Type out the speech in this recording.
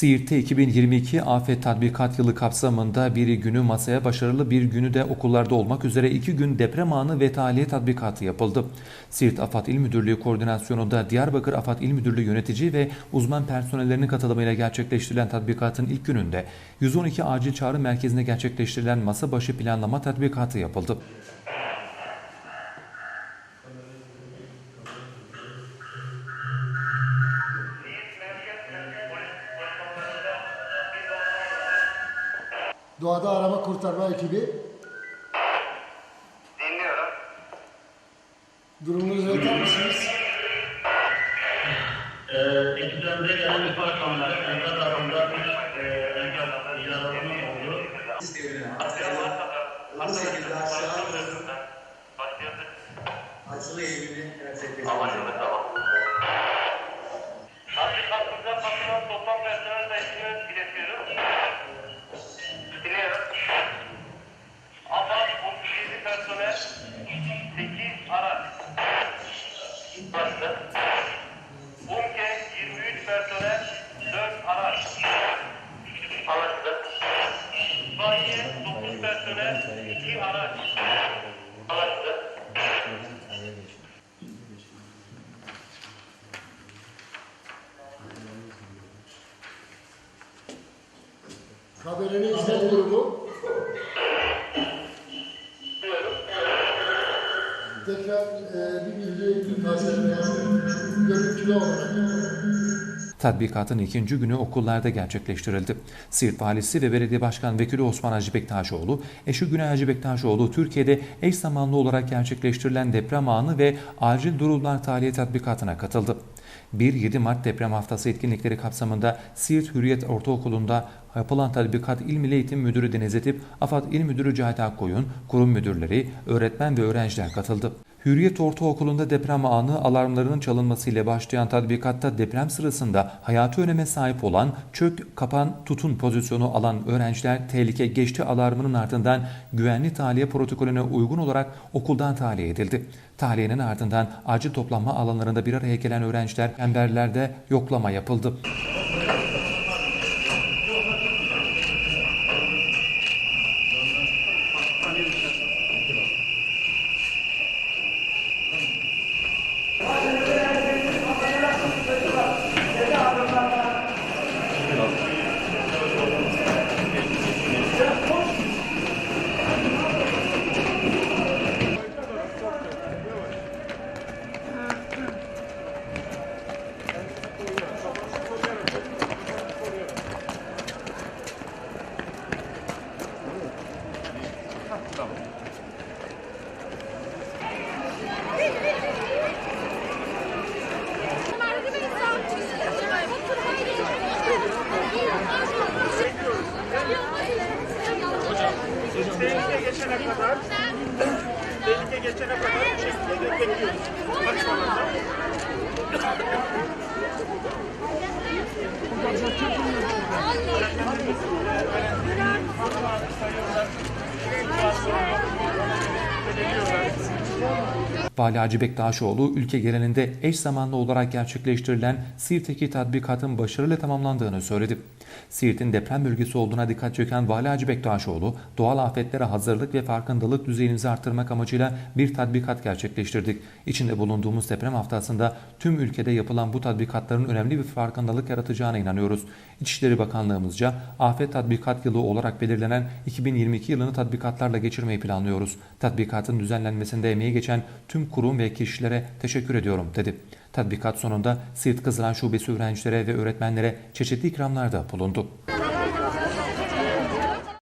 Siirt'te 2022 afet tatbikat yılı kapsamında bir günü masaya başarılı bir günü de okullarda olmak üzere iki gün deprem anı ve tahliye tatbikatı yapıldı. Siirt AFAD İl Müdürlüğü koordinasyonunda Diyarbakır AFAD İl Müdürlüğü yönetici ve uzman personellerinin katılımıyla gerçekleştirilen tatbikatın ilk gününde 112 acil çağrı merkezinde gerçekleştirilen masa başı planlama tatbikatı yapıldı. Doğada arama kurtarma ekibi Dinliyorum. durumunuzu öğretir misiniz? Ee, ekiplerinde gelen ihbar konuları, enkaz altında bir e, enkaz yaralama oldu. Hızlı şekilde aşağı açılı eğimini gerçekleştirdik. Anlaşıldı tamam. Başlı. UMKE 23 personel, 4 araç. Anlaşıldı. İtfaiye 9 personel, 2 araç. Anlaşıldı. Haberini işlem durumu. Tekrar e. Tatbikatın ikinci günü okullarda gerçekleştirildi. Siirt Valisi ve Belediye Başkan Vekili Osman Hacı Bektaşoğlu, eşi Güney Hacı Bektaşoğlu, Türkiye'de eş zamanlı olarak gerçekleştirilen deprem anı ve acil durumlar tahliye tatbikatına katıldı. 1-7 Mart deprem haftası etkinlikleri kapsamında Siirt Hürriyet Ortaokulu'nda yapılan tatbikat İl Milli Eğitim Müdürü Deniz Etip, AFAD İl Müdürü Cahit Akkoyun, kurum müdürleri, öğretmen ve öğrenciler katıldı. Hürriyet Ortaokulu'nda deprem anı alarmlarının çalınmasıyla başlayan tatbikatta deprem sırasında hayati öneme sahip olan çök, kapan, tutun pozisyonu alan öğrenciler tehlike geçti alarmının ardından güvenli tahliye protokolüne uygun olarak okuldan tahliye edildi. Tahliyenin ardından acil toplanma alanlarında bir araya gelen öğrenciler çemberlerde yoklama yapıldı. Tehlike geçene kadar tehlike geçene kadar bu şekilde bekliyoruz. Açmalarda. Vali Hacı Bektaşoğlu ülke genelinde eş zamanlı olarak gerçekleştirilen Siirt'teki tatbikatın başarıyla tamamlandığını söyledi. Siirt'in deprem bölgesi olduğuna dikkat çeken Vali Hacı Bektaşoğlu, doğal afetlere hazırlık ve farkındalık düzeyimizi arttırmak amacıyla bir tatbikat gerçekleştirdik. İçinde bulunduğumuz deprem haftasında tüm ülkede yapılan bu tatbikatların önemli bir farkındalık yaratacağına inanıyoruz. İçişleri Bakanlığımızca afet tatbikat yılı olarak belirlenen 2022 yılını tatbikatlarla geçirmeyi planlıyoruz. Tatbikatın düzenlenmesinde emeği geçen tüm kurum ve kişilere teşekkür ediyorum dedi. Tatbikat sonunda Siirt Kızılan Şubesi öğrencilere ve öğretmenlere çeşitli ikramlarda bulundu.